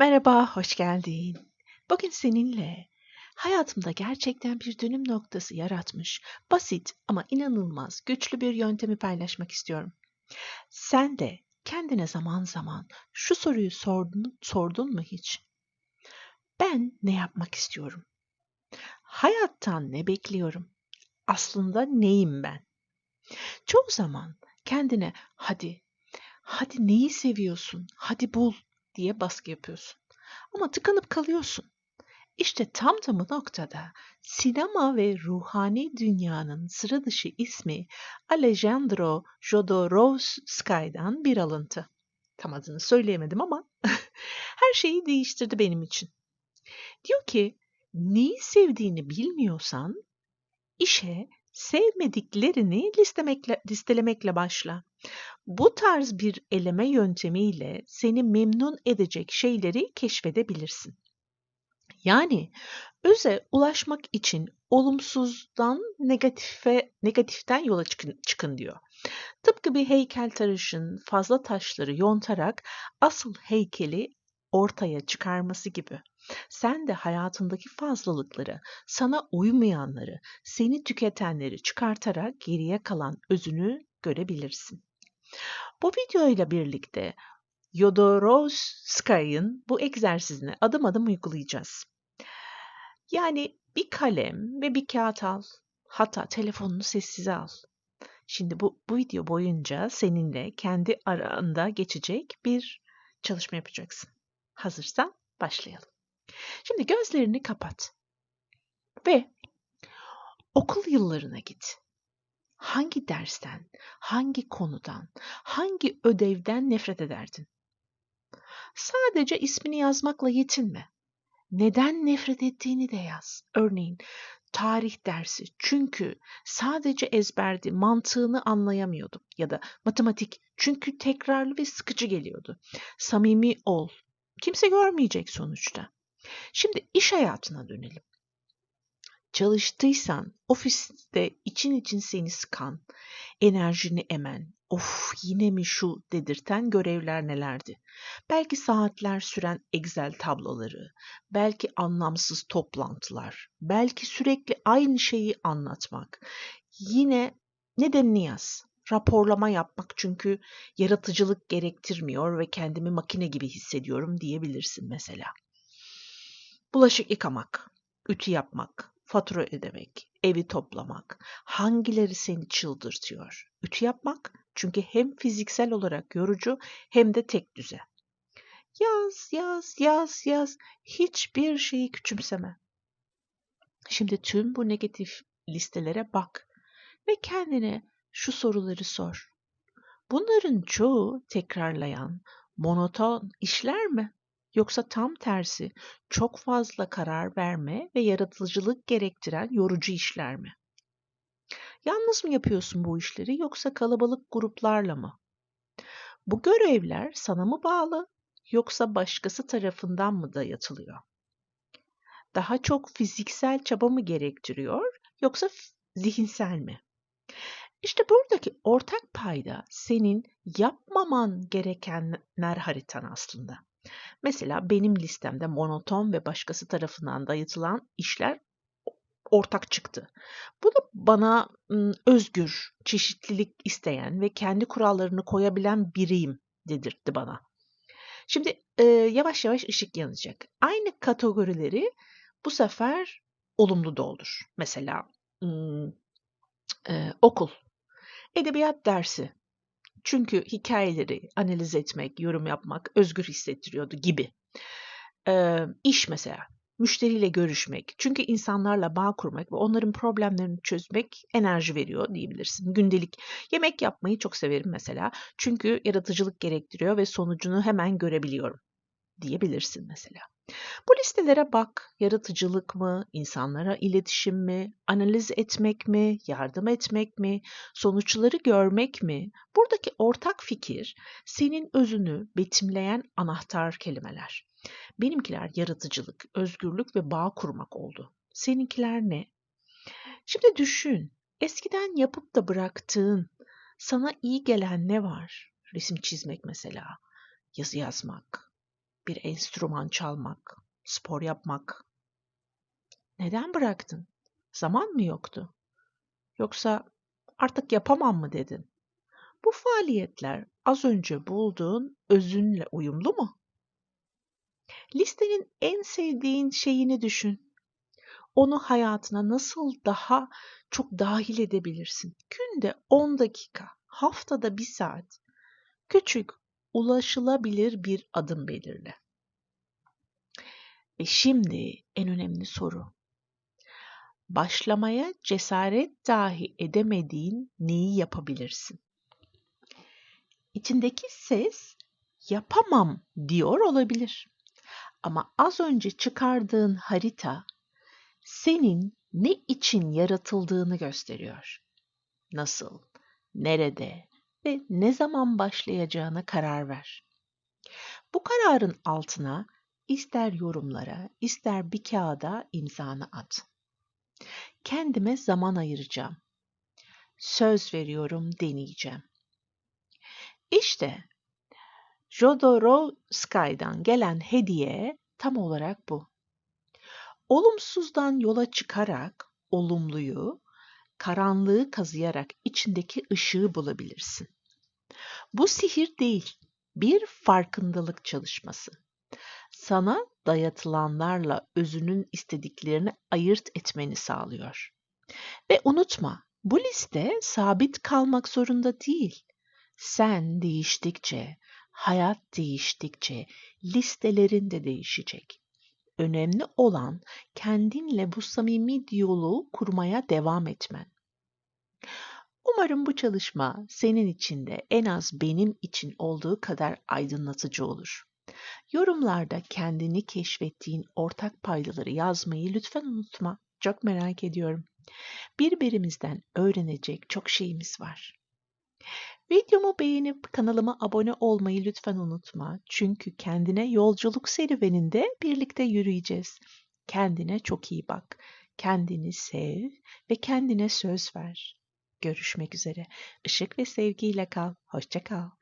Merhaba, hoş geldin. Bugün seninle hayatımda gerçekten bir dönüm noktası yaratmış, basit ama inanılmaz güçlü bir yöntemi paylaşmak istiyorum. Sen de kendine zaman zaman şu soruyu sordun, sordun mu hiç? Ben ne yapmak istiyorum? Hayattan ne bekliyorum? Aslında neyim ben? Çoğu zaman kendine hadi, hadi neyi seviyorsun, hadi bul diye baskı yapıyorsun. Ama tıkanıp kalıyorsun. İşte tam da bu noktada sinema ve ruhani dünyanın sıra dışı ismi Alejandro Jodorowsky'dan bir alıntı. Tam adını söyleyemedim ama her şeyi değiştirdi benim için. Diyor ki neyi sevdiğini bilmiyorsan işe sevmediklerini listemekle, listelemekle başla. Bu tarz bir eleme yöntemiyle seni memnun edecek şeyleri keşfedebilirsin. Yani öze ulaşmak için olumsuzdan negatife negatiften yola çıkın, çıkın diyor. Tıpkı bir heykel tarışın fazla taşları yontarak asıl heykeli ortaya çıkarması gibi. Sen de hayatındaki fazlalıkları, sana uymayanları, seni tüketenleri çıkartarak geriye kalan özünü görebilirsin. Bu video ile birlikte Jodorowsky'ın bu egzersizini adım adım uygulayacağız. Yani bir kalem ve bir kağıt al. Hatta telefonunu sessize al. Şimdi bu, bu video boyunca seninle kendi aranda geçecek bir çalışma yapacaksın. Hazırsan başlayalım. Şimdi gözlerini kapat. Ve okul yıllarına git. Hangi dersten, hangi konudan, hangi ödevden nefret ederdin? Sadece ismini yazmakla yetinme. Neden nefret ettiğini de yaz. Örneğin tarih dersi çünkü sadece ezberdi, mantığını anlayamıyordum ya da matematik çünkü tekrarlı ve sıkıcı geliyordu. Samimi ol. Kimse görmeyecek sonuçta. Şimdi iş hayatına dönelim. Çalıştıysan ofiste için için seni sıkan, enerjini emen, of yine mi şu dedirten görevler nelerdi? Belki saatler süren Excel tabloları, belki anlamsız toplantılar, belki sürekli aynı şeyi anlatmak. Yine nedenini yaz. Raporlama yapmak çünkü yaratıcılık gerektirmiyor ve kendimi makine gibi hissediyorum diyebilirsin mesela. Bulaşık yıkamak, ütü yapmak, fatura ödemek, evi toplamak, hangileri seni çıldırtıyor? Ütü yapmak çünkü hem fiziksel olarak yorucu hem de tek düze. Yaz, yaz, yaz, yaz. Hiçbir şeyi küçümseme. Şimdi tüm bu negatif listelere bak ve kendine şu soruları sor. Bunların çoğu tekrarlayan, monoton işler mi? Yoksa tam tersi çok fazla karar verme ve yaratıcılık gerektiren yorucu işler mi? Yalnız mı yapıyorsun bu işleri yoksa kalabalık gruplarla mı? Bu görevler sana mı bağlı yoksa başkası tarafından mı dayatılıyor? Daha çok fiziksel çaba mı gerektiriyor yoksa zihinsel mi? İşte buradaki ortak payda senin yapmaman gerekenler haritan aslında. Mesela benim listemde monoton ve başkası tarafından dayatılan işler ortak çıktı. Bu da bana özgür, çeşitlilik isteyen ve kendi kurallarını koyabilen biriyim dedirtti bana. Şimdi e, yavaş yavaş ışık yanacak. Aynı kategorileri bu sefer olumlu doldur. Mesela e, okul, edebiyat dersi, çünkü hikayeleri analiz etmek, yorum yapmak özgür hissettiriyordu gibi. Ee, iş mesela, müşteriyle görüşmek. Çünkü insanlarla bağ kurmak ve onların problemlerini çözmek enerji veriyor diyebilirsin. Gündelik yemek yapmayı çok severim mesela. Çünkü yaratıcılık gerektiriyor ve sonucunu hemen görebiliyorum diyebilirsin mesela. Bu listelere bak, yaratıcılık mı, insanlara iletişim mi, analiz etmek mi, yardım etmek mi, sonuçları görmek mi? Buradaki ortak fikir senin özünü betimleyen anahtar kelimeler. Benimkiler yaratıcılık, özgürlük ve bağ kurmak oldu. Seninkiler ne? Şimdi düşün, eskiden yapıp da bıraktığın, sana iyi gelen ne var? Resim çizmek mesela, yazı yazmak, bir enstrüman çalmak, spor yapmak. Neden bıraktın? Zaman mı yoktu? Yoksa artık yapamam mı dedin? Bu faaliyetler az önce bulduğun özünle uyumlu mu? Listenin en sevdiğin şeyini düşün. Onu hayatına nasıl daha çok dahil edebilirsin? Günde 10 dakika, haftada 1 saat. Küçük, ulaşılabilir bir adım belirle. Ve şimdi en önemli soru. Başlamaya cesaret dahi edemediğin neyi yapabilirsin? İçindeki ses yapamam diyor olabilir. Ama az önce çıkardığın harita senin ne için yaratıldığını gösteriyor. Nasıl, nerede ve ne zaman başlayacağına karar ver. Bu kararın altına ister yorumlara, ister bir kağıda imzanı at. Kendime zaman ayıracağım. Söz veriyorum deneyeceğim. İşte Jodorowsky'dan gelen hediye tam olarak bu. Olumsuzdan yola çıkarak olumluyu, karanlığı kazıyarak içindeki ışığı bulabilirsin. Bu sihir değil, bir farkındalık çalışması. Sana dayatılanlarla özünün istediklerini ayırt etmeni sağlıyor. Ve unutma, bu liste sabit kalmak zorunda değil. Sen değiştikçe, hayat değiştikçe listelerin de değişecek. Önemli olan kendinle bu samimi diyaloğu kurmaya devam etmen. Umarım bu çalışma senin için de en az benim için olduğu kadar aydınlatıcı olur. Yorumlarda kendini keşfettiğin ortak paydaları yazmayı lütfen unutma. Çok merak ediyorum. Birbirimizden öğrenecek çok şeyimiz var. Videomu beğenip kanalıma abone olmayı lütfen unutma. Çünkü kendine yolculuk serüveninde birlikte yürüyeceğiz. Kendine çok iyi bak. Kendini sev ve kendine söz ver. Görüşmek üzere. Işık ve sevgiyle kal. Hoşça kal.